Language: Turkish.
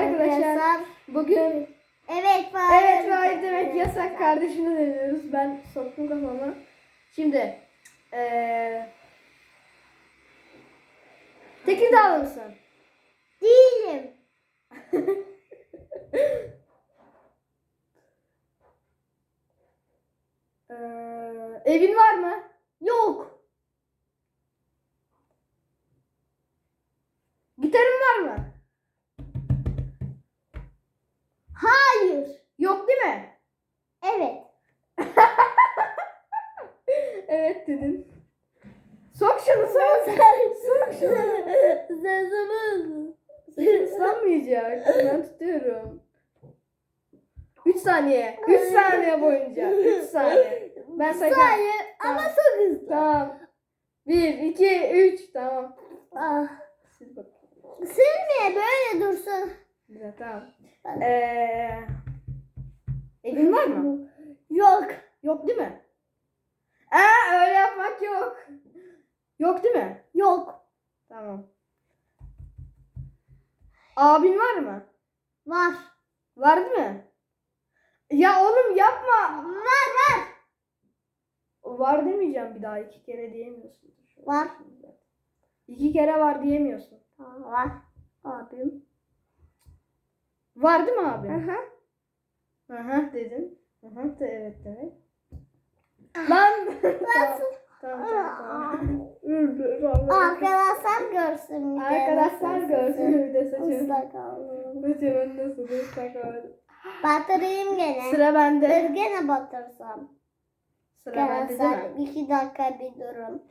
arkadaşlar. Bugün Evet var. evet hayır demek yasak kardeşini deniyoruz. Ben soktum kafama. Şimdi eee Tekirdağlı mısın? Değilim. Eee, evin var mı? Yok. Gitarın var mı? Dedin. Sok şunu sok. sok şunu. Sözümüz. Saçın ıslanmayacak. Ben tutuyorum. 3 saniye. 3 saniye boyunca. 3 saniye. Ben sayacağım. Hayır ama Tamam. çok hızlı. Tamam. 1, 2, 3. Tamam. Ah. Sil bakayım. Silmeye böyle dursun. Güzel tamam. Ee, evin var mı? Yok. Yok değil mi? Yok değil mi? Yok. Tamam. Abin var mı? Var. Var değil mi? Ya oğlum yapma. Var var. Var demeyeceğim bir daha iki kere diyemiyorsun. Var. İki kere var diyemiyorsun. Var. Abim. Var değil mi Hı abi? hı. Hı hı dedin. Hı hı de evet demek. Lan. Nasıl? tamam tamam tamam. Dur, dur, Arkadaşlar görsün. bir de Arkadaşlar nasıl görsün bir de saçımı. Islak oldu. Saçımın nasıl ıslak oldu. Batırayım gene. Sıra bende. Dur gene batırsam. Sıra bende değil mi? İki dakika bir durun.